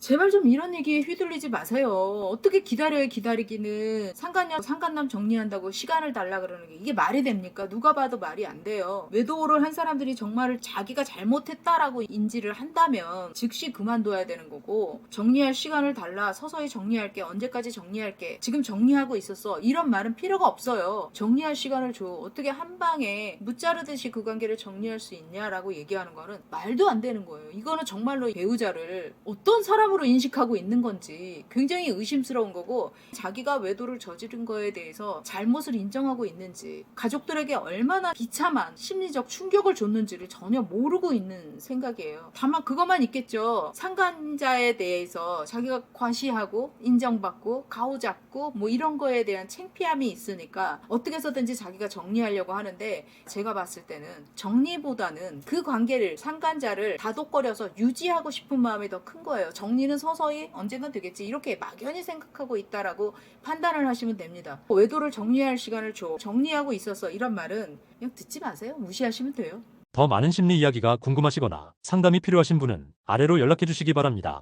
제발 좀 이런 얘기에 휘둘리지 마세요. 어떻게 기다려요, 기다리기는. 상간녀, 상간남 정리한다고 시간을 달라 그러는 게 이게 말이 됩니까? 누가 봐도 말이 안 돼요. 외도를 한 사람들이 정말 자기가 잘못했다라고 인지를 한다면 즉시 그만둬야 되는 거고 정리할 시간을 달라 서서히 정리할게 언제까지 정리할게 지금 정리하고 있었어 이런 말은 필요가 없어요. 정리할 시간을 줘. 어떻게 한 방에 무자르듯이 그 관계를 정리할 수 있냐라고 얘기하는 거는 말도 안 되는 거예요. 이거는 정말로 배우자를 어떤 사람 으로 인식하고 있는 건지 굉장히 의심스러운 거고 자기가 외도를 저지른 거에 대해서 잘못을 인정하고 있는지 가족들에게 얼마나 비참한 심리적 충격을 줬는지를 전혀 모르고 있는 생각이에요. 다만 그것만 있겠죠. 상간자에 대해서 자기가 과시하고 인정받고 가오잡고 뭐 이런 거에 대한 창피함이 있으니까 어떻게 해서든지 자기가 정리하려고 하는데 제가 봤을 때는 정리보다는 그 관계를 상간자를 다독거려서 유지하고 싶은 마음이 더 큰 거예요. 정리 는 서서히 언제든 되겠지 이렇게 막연히 생각하고 있다라고 판단을 하시면 됩니다. 외도를 정리할 시간을 줘. 정리하고 있었어. 이런 말은 그냥 듣지 마세요. 무시하시면 돼요. 더 많은 심리 이야기가 궁금하시거나 상담이 필요하신 분은 아래로 연락해 주시기 바랍니다.